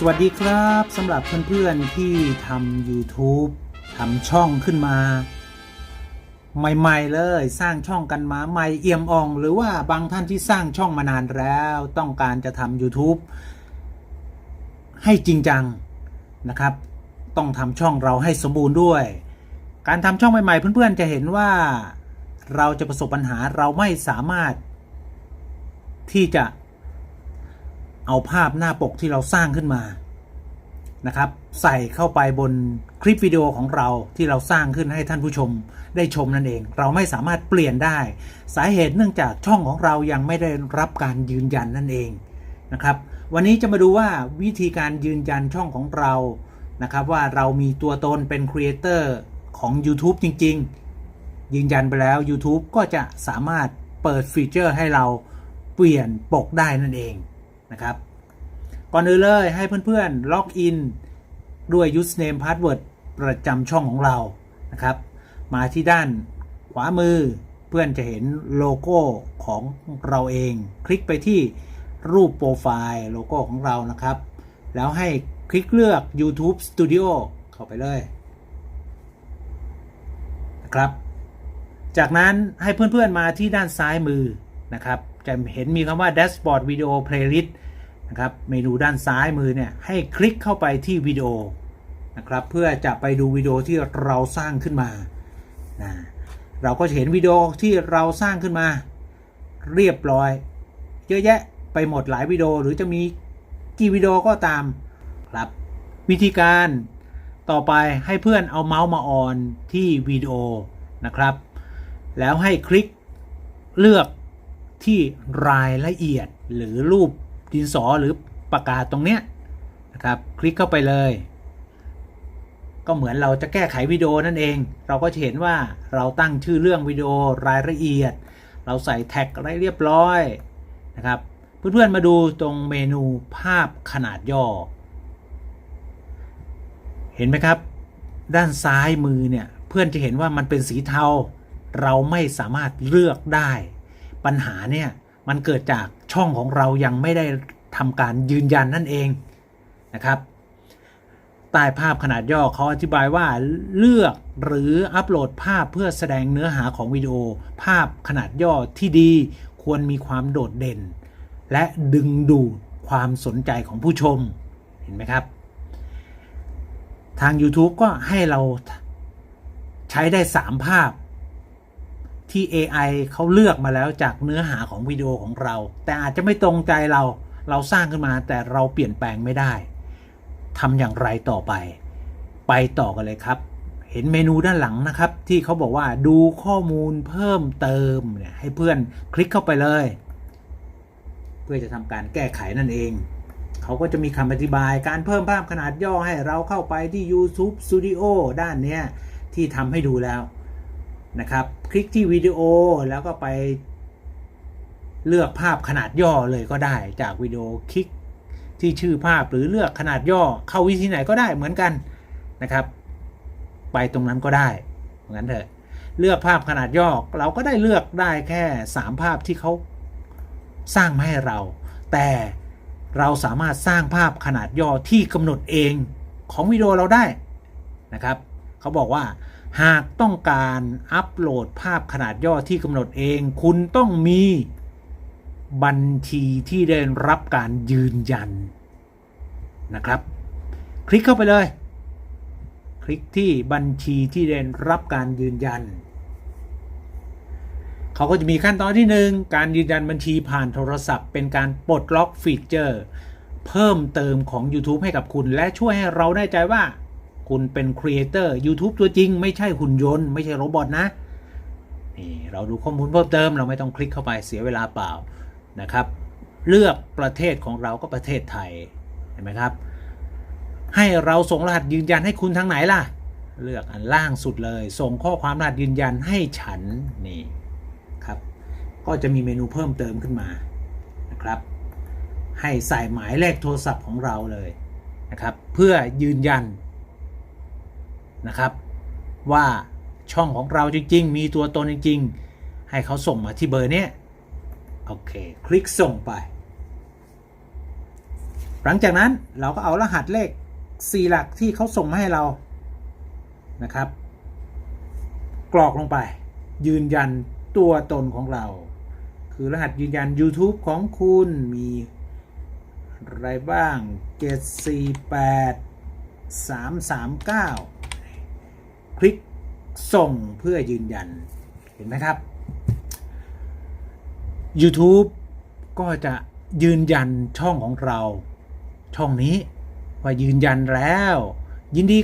สวัสดีครับสำหรับเพื่อนๆที่ทำ YouTube ทำช่องขึ้นมา ใหม่ๆเลยสร้างช่องกันมาใหม่เอี่ยมอ่อง หรือว่าบางท่านที่สร้างช่องมานานแล้ว ต้องการจะทำ YouTube ให้จริงจังนะครับ ต้องทำช่องเราให้สมบูรณ์ด้วย การทำช่องใหม่ๆ เพื่อนๆจะเห็นว่าเราจะประสบปัญหาเราไม่สามารถที่จะ เอาภาพหน้าปกที่เราสร้างขึ้นมานะครับ ใส่เข้าไปบนคลิปวิดีโอของเราที่เราสร้างขึ้นให้ท่านผู้ชมได้ชมนั่นเอง เราไม่สามารถเปลี่ยนได้ สาเหตุเนื่องจากช่องของเรายังไม่ได้รับการยืนยันนั่นเองนะครับ วันนี้จะมาดูว่าวิธีการยืนยันช่องของเรานะครับ ว่าเรามีตัวตนเป็นครีเอเตอร์ของ YouTube จริง ๆ ยืนยันไปแล้ว YouTube ก็จะสามารถเปิดฟีเจอร์ให้เราเปลี่ยนปกได้นั่นเอง นะครับ ก่อนอื่นเลยให้เพื่อนๆล็อกอินด้วย username password ประจำช่องของเรานะครับ มาที่ด้านขวามือเพื่อนจะเห็นโลโก้ของเราเอง คลิกไปที่รูปโปรไฟล์โลโก้ของเรานะครับ แล้วให้คลิกเลือก YouTube Studio เข้าไปเลยนะครับ จากนั้นให้เพื่อนๆมาที่ด้านซ้ายมือนะครับ จะเห็นมีคำว่า Dashboard Video Playlist นะครับ เมนูด้านซ้ายมือเนี่ยให้คลิกเข้าไปที่วิดีโอนะครับเพื่อจะไปดูวิดีโอที่เราสร้างขึ้นมานะเราก็จะเห็นวิดีโอที่เราสร้างขึ้นมา เรียบร้อย เยอะแยะไปหมดหลายวิดีโอหรือจะมีกี่วิดีโอก็ตามครับวิธีการต่อไปให้เพื่อนเอาเมาส์มาออนที่วิดีโอนะครับ แล้วให้คลิกเลือก ที่รายละเอียดหรือรูปดินสอหรือปากกาตรงเนี้ยนะครับ คลิกเข้าไปเลย ก็เหมือนเราจะแก้ไขวิดีโอนั่นเอง เราก็จะเห็นว่าเราตั้งชื่อเรื่องวิดีโอรายละเอียด เราใส่แท็กอะไรเรียบร้อยนะครับเพื่อนๆมาดูตรงเมนูภาพขนาดย่อ เห็นไหมครับ ด้านซ้ายมือเนี่ยเพื่อนจะเห็นว่ามันเป็นสีเทา เราไม่สามารถเลือกได้ ปัญหาเนี่ยมันเกิดจากช่องของเรายังไม่ได้ทำการยืนยันนั่นเองนะครับใต้ภาพขนาดย่อเขาอธิบายว่าเลือกหรืออัปโหลดภาพเพื่อแสดงเนื้อหาของวิดีโอ ภาพขนาดย่อที่ดีควรมีความโดดเด่น และดึงดูดความสนใจของผู้ชมเห็นไหมครับ ทาง YouTube ก็ให้เราใช้ได้ 3 ภาพ ที่ AI เขาเลือกมาแล้วจากเนื้อหาของวิดีโอของเรา แต่อาจจะไม่ตรงใจเราเราสร้างขึ้นมาแต่เราเปลี่ยนแปลงไม่ได้ทำอย่างไรต่อไป ไปต่อกันเลยครับ เห็นเมนูด้านหลังนะครับ ที่เขาบอกว่าดูข้อมูลเพิ่มเติมเนี่ยให้เพื่อนคลิกเข้าไปเลย เพื่อจะทำการแก้ไขนั่นเองเขาก็จะมีคำอธิบายการเพิ่มภาพขนาดย่อให้เราเข้าไปที่ YouTube Studio ด้านเนี้ยที่ทำให้ดูแล้ว นะครับ คลิกที่วิดีโอแล้วก็ไปเลือกภาพขนาดย่อเลยก็ได้จากวิดีโอคลิกที่ชื่อภาพหรือเลือกขนาดย่อเข้าวิธีไหนก็ได้เหมือนกันนะครับ ไปตรงนั้นก็ได้เหมือนกันเถอะเลือกภาพขนาดย่อเราก็ได้เลือกได้แค่ 3 ภาพที่เขาสร้างมาให้เรา แต่เราสามารถสร้างภาพขนาดย่อที่กำหนดเองของวิดีโอเราได้นะครับเขาบอกว่า หากต้องการอัปโหลดภาพขนาดย่อที่กำหนดเอง คุณต้องมีบัญชีที่ได้รับการยืนยันนะครับ คลิกเข้าไปเลย คลิกที่บัญชีที่ได้รับการยืนยัน เขาก็จะมีขั้นตอนที่หนึ่งการยืนยันบัญชีผ่านโทรศัพท์ เป็นการปลดล็อกฟีเจอร์ เพิ่มเติมของ YouTube ให้กับคุณ และช่วยให้เราได้ใจว่า คุณเป็นครีเอเตอร์ YouTube ตัวจริง ไม่ใช่หุ่นยนต์ ไม่ใช่โรบอทนะ นี่เราดูข้อมูลเพิ่มเติม เราไม่ต้องคลิกเข้าไปเสียเวลาเปล่านะครับ เลือกประเทศของเราก็ประเทศไทย เห็นไหมครับ ให้เราส่งรหัสยืนยันให้คุณทางไหนล่ะ เลือกอันล่างสุดเลย ส่งข้อความรหัสยืนยันให้ฉันนี่ครับ ก็จะมีเมนูเพิ่มเติมขึ้นมานะครับ ให้ใส่หมายเลขโทรศัพท์ของเราเลยนะครับ เพื่อยืนยัน นะครับ ว่าช่องของเราจริง ๆ มีตัวตนจริง ๆ ให้เขาส่งมาที่เบอร์เนี้ยโอเค คลิกส่งไป หลังจากนั้นเราก็เอารหัสเลข 4 หลักที่เขาส่งมาให้เรานะครับ กรอกลงไป ยืนยันตัวตนของเรา คือรหัสยืนยัน YouTube ของคุณมีอะไรบ้าง 748 339 คลิกส่งเพื่อยืนยัน เห็นไหมครับ YouTube ก็จะยืนยันช่องของเรา ช่องนี้ว่ายืนยันแล้ว ยินดี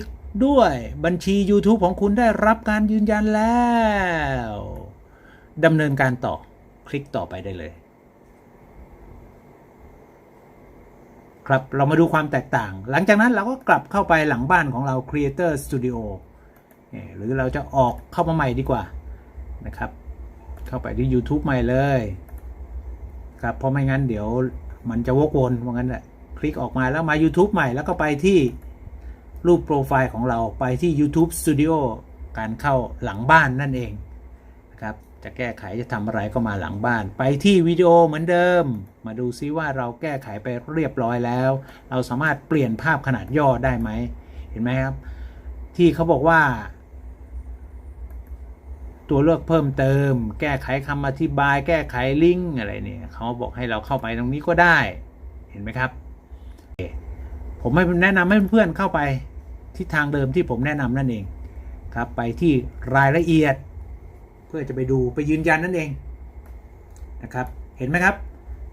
ด้วยบัญชี YouTube ของคุณได้รับการยืนยันแล้วดำเนินการต่อคลิกต่อไปได้เลย ครับเรามาดูความแตกต่าง หลังจากนั้นเราก็กลับเข้าไปหลังบ้านของเรา Creator Studio เอ่อ หรือเราจะออกเข้ามาใหม่ดีกว่านะครับ เข้าไปที่ YouTube ใหม่เลยครับเพราะไม่งั้นเดี๋ยวมันจะวกวนว่างั้นแหละคลิกออกมาแล้วมา YouTube ใหม่แล้วก็ไปที่รูปโปรไฟล์ของเราไปที่ YouTube Studio การเข้าหลังบ้านนั่นเองนะครับจะแก้ไขจะทำอะไรก็มาหลังบ้าน ไปที่วิดีโอเหมือนเดิม มาดูซิว่าเราแก้ไขไปเรียบร้อยแล้ว เราสามารถเปลี่ยนภาพขนาดย่อได้ไหมเห็นไหมครับ ที่เขาบอกว่า ตัวเลือกเพิ่มเติม แก้ไขคำอธิบาย แก้ไขลิงก์อะไรเนี่ยเขาบอกให้เราเข้าไปตรงนี้ก็ได้ เห็นไหมครับ ผมไม่แนะนำให้เพื่อนเข้าไปที่ทางเดิมที่ผมแนะนำนั่นเองครับ ไปที่รายละเอียด เพื่อจะไปดูไปยืนยันนั่นเองนะครับ เห็นไหมครับ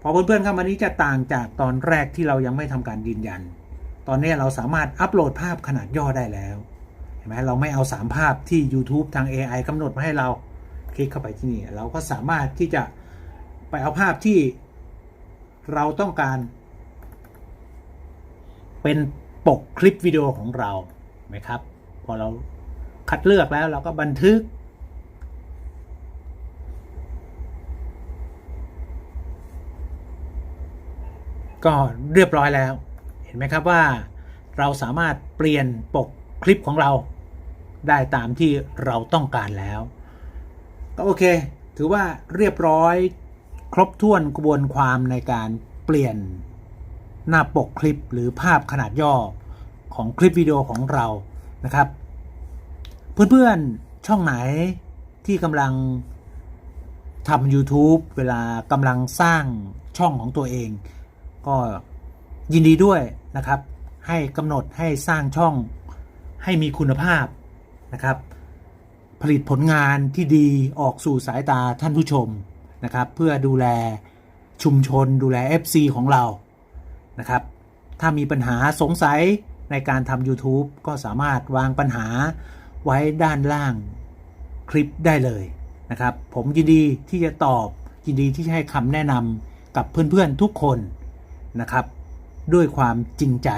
พอเพื่อนๆเข้ามานี้จะต่างจากตอนแรกที่เรายังไม่ทำการยืนยัน ตอนนี้เราสามารถอัปโหลดภาพขนาดย่อได้แล้ว ห็นไหมเราไม่เอา 3 ภาพที่ YouTube ทาง AI กำหนดมาให้เรา คลิกเข้าไปที่นี่ เราก็สามารถที่จะไปเอาภาพที่เราต้องการ เป็นปกคลิปวิดีโอของเราไหมครับ พอเราคัดเลือกแล้วเราก็บันทึก ก็เรียบร้อยแล้ว เห็นไหมครับว่าเราสามารถเปลี่ยนปก คลิปของเราได้ตามที่เราต้องการแล้ว ก็โอเค ถือว่าเรียบร้อยครบถ้วนกระบวนความในการเปลี่ยนหน้าปกคลิปหรือภาพขนาดย่อของคลิปวิดีโอของเรานะครับ เพื่อนๆช่องไหนที่กำลังทำ YouTube เวลากำลังสร้างช่องของตัวเอง ก็ยินดีด้วยนะครับ ให้กำหนดให้สร้างช่อง ให้มีคุณภาพนะครับ ผลิตผลงานที่ดีออกสู่สายตาท่านผู้ชมนะครับ เพื่อดูแลชุมชนดูแล FC ของเรานะครับ ถ้ามีปัญหาสงสัยในการทำ YouTube ก็สามารถวางปัญหาไว้ด้านล่างคลิปได้เลยนะครับ ผมยินดีที่จะตอบยินดีที่จะให้คำแนะนำกับเพื่อนๆทุกคนนะครับ ด้วยความจริงใจ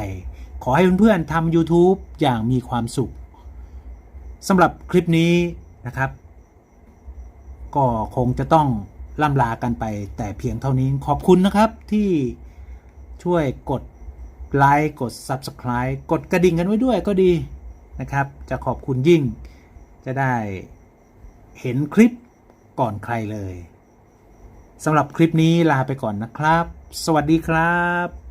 ขอให้เพื่อนๆทำ YouTube อย่างมีความสุขสำหรับคลิปนี้นะครับ ก็คงจะต้องล่ำลากันไปแต่เพียงเท่านี้ขอบคุณนะครับที่ช่วยกดไลค์กด Subscribe กดกระดิ่งกันไว้ด้วยก็ดีนะครับ จะขอบคุณยิ่งจะได้เห็นคลิปก่อนใครเลยสำหรับคลิปนี้ลาไปก่อนนะครับ สวัสดีครับ